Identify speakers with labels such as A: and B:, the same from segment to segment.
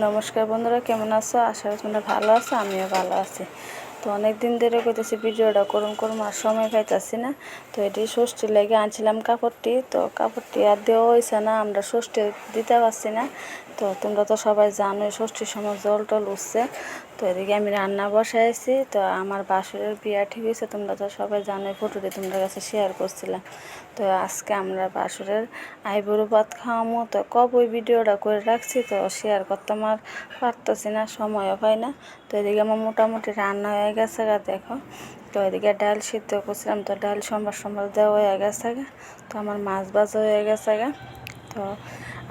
A: নমস্কার বন্ধুরা, কেমন আছো? আশা করি তোমরা ভালো আছো, আমিও ভালো আছি। তো অনেক দিন ধরে কইতেছি ভিডিওটা করুন করুন, আর সময় পাইতেছি না। তো এটি ষষ্ঠীর লেগে আনছিলাম কাপড়টি। তো কাপড়টি আর দেওয়া হয়েছে না, আমরা ষষ্ঠী দিতে পারছি না। তো তোমরা তো সবাই জানোই, ষষ্ঠীর সময় জল টল উঠছে। তো এদিকে আমি রান্না বসাইছি, তো আমার বাসুরের বিয়া ঠিক হয়েছে, তোমরা তো সবাই জানোই ফটোটি তোমাদের কাছে শেয়ার করছিলাম। তো আজকে আমরা বাসুরের আইবুড়ো ভাত খাওয়ামো, তো কব ওই ভিডিওটা করে রাখছি, তো শেয়ার করতে আমার পারতেছি না, সময়ও পাই না। তো এদিকে আমার মোটামুটি রান্না হয়ে গেছে গা, দেখো। তো এদিকে ডাল সিদ্ধ করছিলাম, তো ডাল সোমবার সোমবার দেওয়া হয়ে গেছে গা, তো আমার মাছ ভাজা হয়ে গেছে গা। তো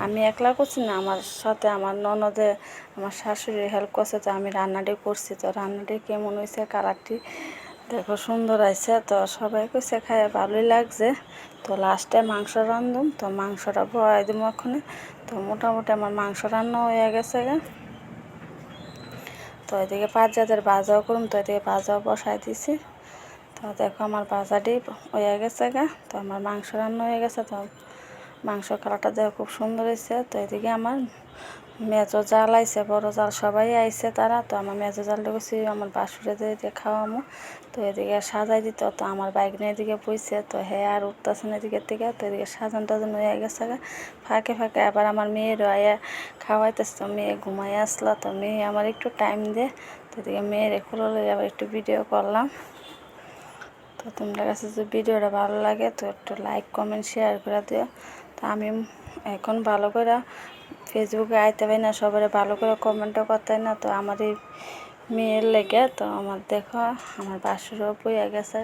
A: আমি একলা করছি না, আমার সাথে আমার ননদে, আমার শাশুড়ি হেল্প করছে তো আমি রান্নাটি করছি। তো রান্নাটি কেমন হয়েছে, কালারটি দেখো সুন্দর আছে তো সবাই কইছে খায় ভালোই লাগছে। তো লাস্টে মাংস রান্ধুম তো মাংসটা বয়াই দিব ওখানে তো মোটামুটি আমার মাংস রান্না হয়ে গেছে তো এদিকে পাঁচ জাতের ভাজাও করুম, তো এদিকে বাজাও বসাই দিছি। তো দেখো আমার বাজাটি হয়ে গেছে গা। তো আমার মাংস রান্না হয়ে গেছে, তো মাংস কালারটা দেখো খুব সুন্দর হয়েছে। তো এদিকে আমার মেজো জাল আইছে, বড় জাল সবাই আইছে তারা। তো আমার মেজো জাল গেছি আমার বাসুরে দিয়ে খাওয়ামো তো এদিকে সাজাই দিত, তো আমার বাইক নিয়ে এদিকে বইছে। তো হ্যাঁ আর উঠতেছে না এদিকে থেকে। তো এদিকে সাজান টাজান হয়ে গেছে ফাঁকে ফাঁকে আবার আমার মেয়েরও আয়া খাওয়াইতেছে। তো মেয়ে ঘুমাই আসলো, তো মেয়ে আমার একটু টাইম দে। তো এদিকে মেয়ের খুলে আবার একটু ভিডিও করলাম। তো তোমাদের কাছে যদি ভিডিওটা ভালো লাগে, তো একটু লাইক কমেন্ট শেয়ার করে দিও। তো আমি এখন ভালো করে ফেসবুকে আইতে পারি না সবাই ভালো করে কমেন্টও করতে না। তো আমার এই মেয়ের লেগে, তো আমার দেখো, আমার বাসুরও বইয়া গেছে।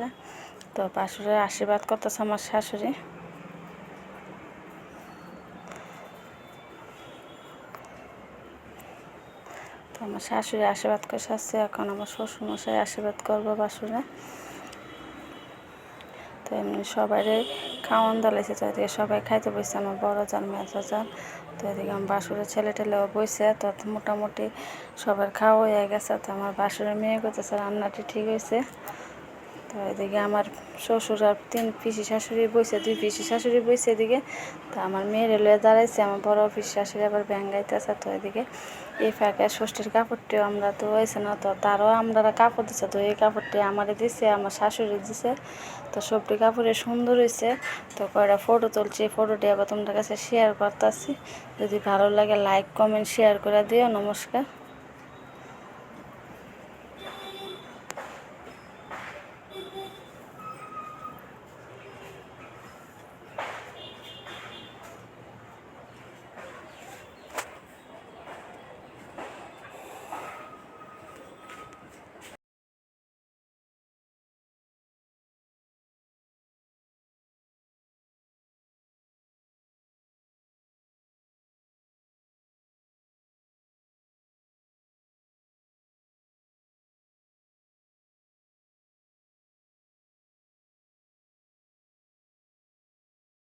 A: তো বাসুরের আশীর্বাদ করতেছে আমার শাশুড়ি। তো আমার শাশুড়ি আশীর্বাদ করে আসছে এখন আমার শ্বশুরমশাই আশীর্বাদ করব বাসুরে। তো এমনি সবাই খাওয়ান দালাইছে তো এদিকে সবাই খাইতে বসছে আমার বড় যান মেজো যান তো এদিকে আমার বাসুরের ছেলে টেলেও বসে তো মোটামুটি সবার খাওয়া হয়ে গেছে। তো আমার বাসুরের মেয়ে করতেছে রান্নাটি ঠিক হয়েছে তো এদিকে আমার শ্বশুর আর তিন পিসি শাশুড়ি বইছে, দুই পিসি শাশুড়ি বইছে এদিকে। তো আমার মেয়ের লয়ে দাঁড়াইছে, আমার বড় পিসি শাশুড়ি আবার ব্যাঙ্গাইতেছে। তো এদিকে এই ফাঁকে ষষ্ঠীর কাপড়টিও আমরা তো হয়েছে না, তো তারও আমরা কাপড় দিচ্ছে তো এই কাপড়টি আমারে দিছে, আমার শাশুড়ি দিছে। তো সবটি কাপড়ে সুন্দর হয়েছে তো কয়টা ফটো তুলছি ফটোটি আবার তোমাদের কাছে শেয়ার করতেছি। যদি ভালো লাগে লাইক কমেন্ট শেয়ার করে দিও। নমস্কার।